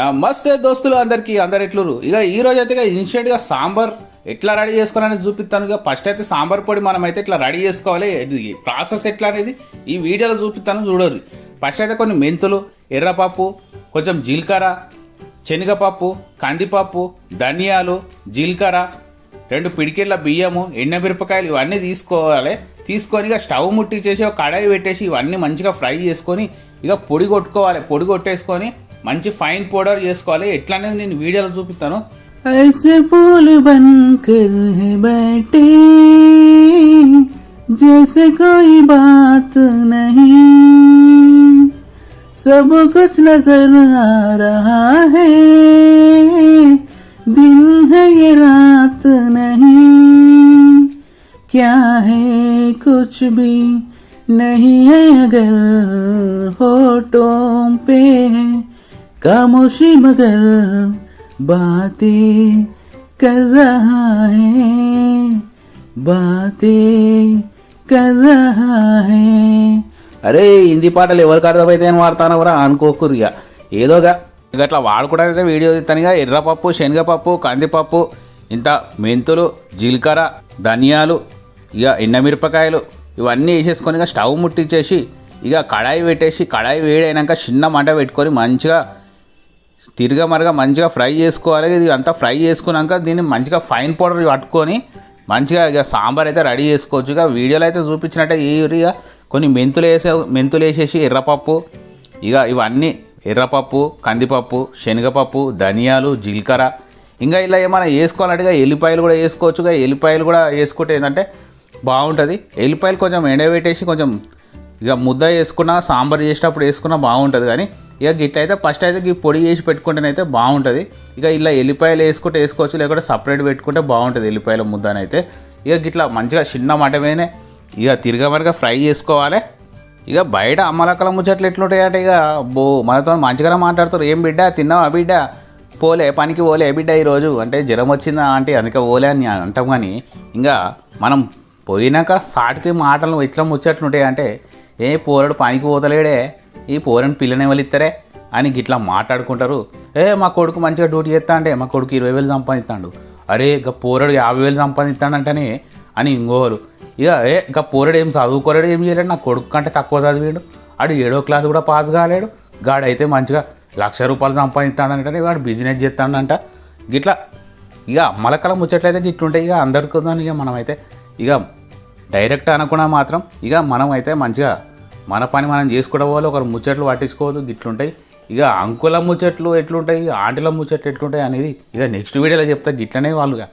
నమస్తే దోస్తులు అందరికి అందరు ఎట్లురు ఇక ఈ రోజు అయితే ఇక ఇన్స్టెంట్గా సాంబార్ ఎట్లా రెడీ చేసుకోవాలని చూపిస్తాను. ఇక ఫస్ట్ అయితే సాంబార్ పొడి మనం అయితే ఇట్లా రెడీ చేసుకోవాలి. ఇది ప్రాసెస్ ఎట్లా అనేది ఈ వీడియోలో చూపిస్తాను చూడరు ఫస్ట్ అయితే కొన్ని మెంతులు ఎర్రపప్పు కొంచెం జీలకర్ర శనగపప్పు కందిపప్పు ధనియాలు జీలకర్ర రెండు పిడికిళ్ళ బియ్యము ఎండమిరపకాయలు ఇవన్నీ తీసుకోవాలి. తీసుకొని ఇక స్టవ్ ముట్టించేసి ఒక కడాయి పెట్టేసి ఇవన్నీ మంచిగా ఫ్రై చేసుకొని ఇక పొడి కొట్టుకోవాలి. పొడి కొట్టేసుకొని మంచి ఫైన్ పౌడర్ చేసుకోవాలి ఎట్లా అనేది నేను వీడియోలో చూపిస్తాను ऐसे फूल बनकर है बैठे जैसे कोई बात नहीं सब कुछ नजर आ रहा है दिन है ये रात नहीं क्या है कुछ भी नहीं है अगर होठों पे है खामोशी मगर बातें कर रहा है बातें कर रहा है అరే హిందీ పాటలు ఎవరికి అర్థమైతే అని వాడతానవరా అనుకోకురు ఇక ఏదోగా ఇక అట్లా వాడుకోవడానికి అయితే వీడియో తీస్తానుగా ఎర్రపప్పు శనగపప్పు కందిపప్పు ఇంత మెంతులు జీలకర్ర ధనియాలు ఇక ఎండమిరపకాయలు ఇవన్నీ వేసేసుకొని ఇక స్టవ్ ముట్టించేసి ఇక కడాయి పెట్టేసి కడాయి వేడైనాక చిన్న మంట పెట్టుకొని మంచిగా తిరిగా మరగ మంచిగా ఫ్రై చేసుకోవాలి. ఇది అంతా ఫ్రై చేసుకున్నాక దీన్ని మంచిగా ఫైన్ పౌడర్ పట్టుకొని మంచిగా ఇక సాంబార్ అయితే రెడీ చేసుకోవచ్చు. ఇక వీడియోలో అయితే చూపించినట్టే ఈ ఇక కొన్ని మెంతులు వేసే మెంతులు వేసేసి ఎర్రపప్పు ఇక ఇవన్నీ ఎర్రపప్పు కందిపప్పు శనగపప్పు ధనియాలు జీలకర్ర. ఇంకా ఇలా ఏమైనా వేసుకోవాలంటే ఇక ఎల్లిపాయలు కూడా వేసుకోవచ్చు. ఇక ఎల్లిపాయలు కూడా వేసుకుంటే ఏంటంటే బాగుంటుంది. ఎల్లిపాయలు కొంచెం ఎండబెట్టేసి కొంచెం ఇక ముద్ద వేసుకున్నా సాంబార్ చేసేటప్పుడు వేసుకున్నా బాగుంటుంది. కానీ ఇక గిట్ల అయితే ఫస్ట్ అయితే ఈ పొడి చేసి పెట్టుకుంటేనైతే బాగుంటుంది. ఇక ఇలా ఎల్లిపాయలు వేసుకుంటే వేసుకోవచ్చు లేకుంటే సపరేట్ పెట్టుకుంటే బాగుంటుంది ఎల్లిపాయల ముద్దనైతే. ఇక గిట్లా మంచిగా చిన్న మాట మీదనే ఇక తిరగమరిగా ఫ్రై చేసుకోవాలి. ఇక బయట అమ్మలక్కల ముచ్చట్లు ఎట్లుంటాయంటే ఇక బో మనతో మంచిగానే మాట్లాడుతారు. ఏం బిడ్డ తిన్నావా బిడ్డ? పోలే పనికి పోలే బిడ్డ ఈరోజు. అంటే జ్వరం వచ్చిందా అంటే అందుకే పోలే అని అంటాం కానీ ఇంకా మనం పోయినాక సాటికి మాటలు ఇట్లా ముచ్చట్లు ఉంటాయి అంటే ఏ పోరడు పనికి పోతలేడే ఈ పోరని పిల్లని ఇస్తారే? అని గిట్లా మాట్లాడుకుంటారు. ఏ మా కొడుకు మంచిగా డ్యూటీ చేస్తా అంటే మా కొడుకు ఇరవై వేలు సంపాదిస్తాడు. అరే ఇక పోరడు యాభై వేలు సంపాదిస్తాడంటనే అని ఇంకోరు ఇక ఏ ఇక పోరడు ఏం చదువుకోలేడు ఏం చేయలేడు నా కొడుకు కంటే తక్కువ చదివాడు. ఆడు ఏడో క్లాస్ కూడా పాస్ కాలేడు. గాడైతే మంచిగా లక్ష రూపాయలు సంపాదిస్తాడంటే వాడు బిజినెస్ చేస్తాడంట గిట్లా ఇక మలకల ముచ్చట్లయితే గిట్లుంటాయి. ఇక అందరికీ ఇక మనమైతే ఇక డైరెక్ట్ అనకుండా మాత్రం ఇక మనం అయితే మంచిగా మన పని మనం చేసుకోవడం వల్ల ఒకరు ముచ్చట్లు పట్టించుకోవద్దు గిట్లుంటాయి. ఇక అంకుల ముచ్చట్లు ఎట్లుంటాయి ఆంటీల ముచ్చట్లు ఎట్లుంటాయి అనేది ఇక నెక్స్ట్ వీడియోలో చెప్తా గిట్లనే వాళ్ళుగా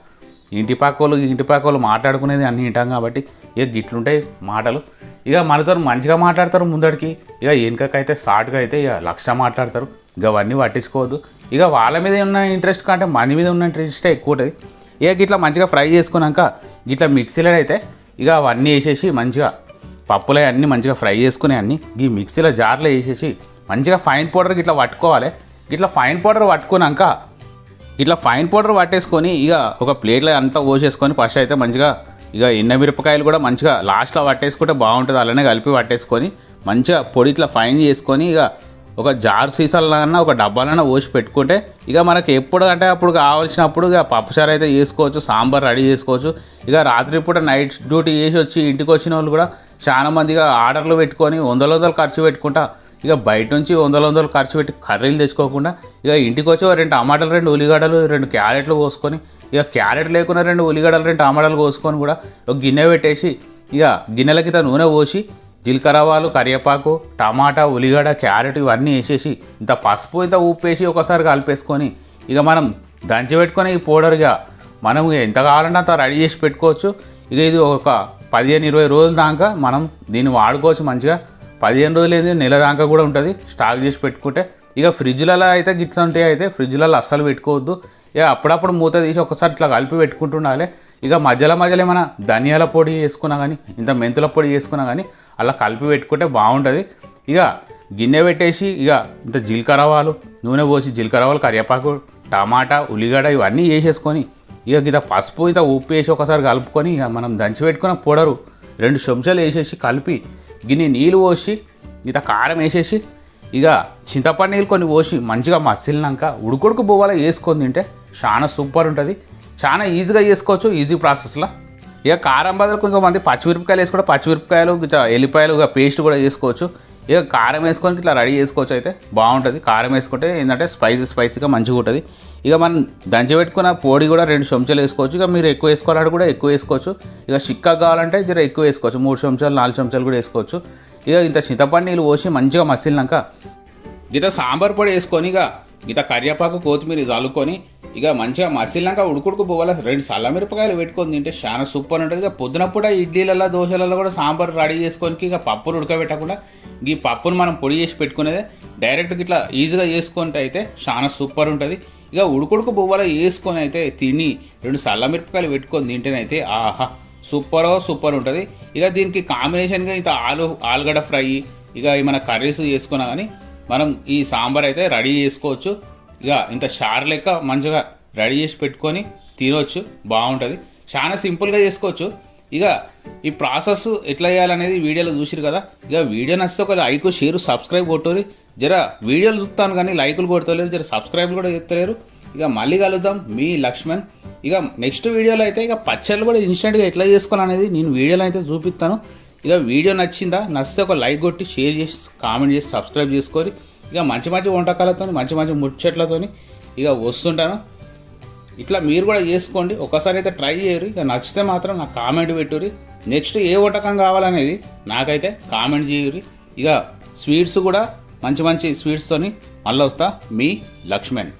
ఇంటి పక్కోళ్ళు ఇంటి పక్కోళ్ళు మాట్లాడుకునేది అన్నీ వింటాం కాబట్టి ఇక గిట్లుంటాయి మాటలు. ఇక మనతో మంచిగా మాట్లాడతారు ముందడికి. ఇక వెనుకకైతే షార్ట్గా అయితే ఇక లక్ష మాట్లాడతారు. ఇక అవన్నీ పట్టించుకోవద్దు. ఇక వాళ్ళ మీద ఉన్న ఇంట్రెస్ట్ కంటే మన మీద ఉన్న ఇంట్రెస్టే ఎక్కువ ఉంటుంది. ఇక గిట్లా మంచిగా ఫ్రై చేసుకున్నాక గిట్లా మిక్సీలో అయితే ఇక అవన్నీ వేసేసి మంచిగా పప్పులే అన్నీ మంచిగా ఫ్రై చేసుకునే అన్నీ ఈ మిక్సీలో జార్లో వేసేసి మంచిగా ఫైన్ పౌడర్ ఇట్లా పట్టుకోవాలి. ఇట్లా ఫైన్ పౌడర్ పట్టుకున్నాక ఇట్లా ఫైన్ పౌడర్ పట్టేసుకొని ఇక ఒక ప్లేట్లో అంతా పోసేసుకొని ఫస్ట్ అయితే మంచిగా ఇక ఎండమిరపకాయలు కూడా మంచిగా లాస్ట్లో పట్టేసుకుంటే బాగుంటుంది. అలానే కలిపి పట్టేసుకొని మంచిగా పొడి ఇట్లా ఫైన్ చేసుకొని ఇక ఒక జార్ సీసాలన్నా ఒక డబ్బాలన్నా పోసి పెట్టుకుంటే ఇక మనకి ఎప్పుడు అంటే అప్పుడు కావాల్సినప్పుడు ఇక పప్పుచారు అయితే చేసుకోవచ్చు సాంబార్ రెడీ చేసుకోవచ్చు. ఇక రాత్రిపూట నైట్ డ్యూటీ చేసి వచ్చి ఇంటికి వచ్చిన వాళ్ళు కూడా చాలా మందిగా ఆర్డర్లు పెట్టుకొని వందల వందలు ఖర్చు పెట్టుకుంటా ఇక బయట నుంచి వందల వందలు ఖర్చు పెట్టి కర్రీలు తెచ్చుకోకుండా ఇక ఇంటికి వచ్చి రెండు టమాటాలు రెండు ఉల్లిగడ్డలు రెండు క్యారెట్లు కోసుకొని ఇక క్యారెట్ లేకుండా రెండు ఉల్లిగడ్డలు రెండు టమాటాలు కోసుకొని కూడా ఒక గిన్నె పెట్టేసి ఇక గిన్నెలకి తన నూనె పోసి జీలకర్ర ఆవాలు కరివేపాకు టమాటా ఉల్లిగడ్డ క్యారెట్ ఇవన్నీ వేసేసి ఇంత పసుపు ఇంత ఉప్పు వేసి ఒకసారి కలిపేసుకొని ఇక మనం దంచి పెట్టుకొని ఈ పౌడర్గా మనం ఎంత కావాలంటే అంత రెడీ చేసి పెట్టుకోవచ్చు. ఇక ఇది ఒక పదిహేను ఇరవై రోజుల దాకా మనం దీన్ని వాడుకోవచ్చు మంచిగా. పదిహేను రోజులు ఏంది? నెల దాకా కూడా ఉంటుంది. స్టాక్ చేసి పెట్టుకుంటే. ఇక ఫ్రిడ్జ్లలో అయితే గిట్స్ ఉంటాయి. అయితే ఫ్రిడ్జ్లలో అస్సలు పెట్టుకోవద్దు. ఇక అప్పుడప్పుడు మూత తీసి ఒకసారి ఇట్లా కలిపి పెట్టుకుంటుండాలి. ఇక మధ్యలో మధ్యలో ఏమైనా ధనియాల పొడి వేసుకున్నా కానీ ఇంత మెంతుల పొడి వేసుకున్నా కానీ అలా కలిపి పెట్టుకుంటే బాగుంటుంది. ఇక గిన్నె పెట్టేసి ఇక ఇంత జీలకర్రవాలు నూనె పోసి జీలకర్రవాలు కరివేపాకు టమాటా ఉల్లిగడ్డ ఇవన్నీ వేసేసుకొని ఇక ఇంత పసుపు ఇంత ఉప్పు వేసి ఒకసారి కలుపుకొని ఇక మనం దంచి పెట్టుకున్న పొడరు రెండు చెంచాలు వేసేసి కలిపి గిన్నె నీళ్ళు పోసి ఇంత కారం వేసేసి ఇక చింతపండు నీళ్ళు కొన్ని పోసి మంచిగా మసిలినాక ఉడుకుడుకు బువ్వలో వేసుకొని తింటే చాలా సూపర్ ఉంటుంది. చాలా ఈజీగా చేసుకోవచ్చు ఈజీ ప్రాసెస్లో ఇక కారం బదులు కొంతమంది పచ్చిమిరపకాయలు వేసుకుంటే పచ్చిమిరపకాయలు ఇట్లా ఎల్లిపాయలు ఇక పేస్ట్ కూడా చేసుకోవచ్చు. ఇక కారం వేసుకొని ఇట్లా రెడీ చేసుకోవచ్చు అయితే బాగుంటుంది. కారం వేసుకుంటే ఏంటంటే స్పైసీ స్పైసీగా మంచిగా ఉంటుంది. ఇక మనం దంచి పెట్టుకున్న పొడి కూడా రెండు చెంచాలు వేసుకోవచ్చు. ఇక మీరు ఎక్కువ వేసుకోవాలంటే కూడా ఎక్కువ వేసుకోవచ్చు. ఇక చిక్కగా కావాలంటే జర ఎక్కువ వేసుకోవచ్చు. మూడు చెంచాలు నాలుగు చెంచాలు కూడా వేసుకోవచ్చు. ఇక ఇంత చింతపండు నీళ్ళు పోసి మంచిగా మసిలినాక ఇక సాంబార్ పొడి వేసుకొని ఇక గిత కరివేపాకు కొత్తిమీర చల్లుకొని ఇక మంచిగా మసిలినాక ఉడుకుడుకు పోవాల? రెండు సల్ల మిరపకాయలు పెట్టుకొని తింటే చాలా సూపర్ ఉంటుంది. ఇక పొద్దునప్పుడు ఇడ్లీలలో దోశలలో కూడా సాంబార్ రెడీ చేసుకొని ఇక పప్పులు ఉడకబెట్టకుండా ఈ పప్పును మనం పొడి చేసి పెట్టుకునేదే డైరెక్ట్ ఇట్లా ఈజీగా చేసుకుంటే అయితే చాలా సూపర్ ఉంటుంది. ఇక ఉడుకుడుకు బువ్వలో వేసుకొని అయితే తిని రెండు సల్ల మిరపకాయలు పెట్టుకొని తింటేనైతే ఆహా సూపర్ సూపర్ ఉంటుంది. ఇక దీనికి కాంబినేషన్గా ఇంత ఆలు ఆలుగడ్డ ఫ్రై ఇక మన కర్రీస్ చేసుకున్నా కానీ మనం ఈ సాంబార్ అయితే రెడీ చేసుకోవచ్చు. ఇక ఇంత షార్ లెక్క మంచిగా రెడీ చేసి పెట్టుకొని తినవచ్చు బాగుంటుంది. చాలా సింపుల్గా చేసుకోవచ్చు. ఇక ఈ ప్రాసెస్ ఎట్లా చేయాలనేది వీడియోలో చూసిరు కదా. ఇక వీడియో నచ్చితే ఒక లైక్ షేర్ సబ్స్క్రైబ్ కొట్టరు. జర వీడియోలు చూస్తాను కానీ లైకులు కొడతలేరు జర సబ్స్క్రైబ్ కూడా చెప్తలేరు ఇక మళ్ళీ కలుద్దాం. మీ లక్ష్మణ్. ఇక నెక్స్ట్ వీడియోలో అయితే ఇక పచ్చళ్ళు కూడా ఇన్స్టెంట్గా ఎట్లా చేసుకోవాలనేది నేను వీడియోలో అయితే చూపిస్తాను. ఇక వీడియో నచ్చిందా? నచ్చితే ఒక లైక్ కొట్టి షేర్ చేసి కామెంట్ చేసి సబ్స్క్రైబ్ చేసుకొని ఇక మంచి మంచి వంటకాలతో మంచి మంచి ముచ్చట్లతో ఇక వస్తుంటాను. ఇట్లా మీరు కూడా చేసుకోండి. ఒకసారి అయితే ట్రై చేయరు. ఇక నచ్చితే మాత్రం నాకు కామెంట్ పెట్టుర్రి. నెక్స్ట్ ఏ వంటకం కావాలనేది నాకైతే కామెంట్ చేయరు ఇక స్వీట్స్ కూడా మంచి మంచి స్వీట్స్తోని మళ్ళీ వస్తా మీ లక్ష్మణ్.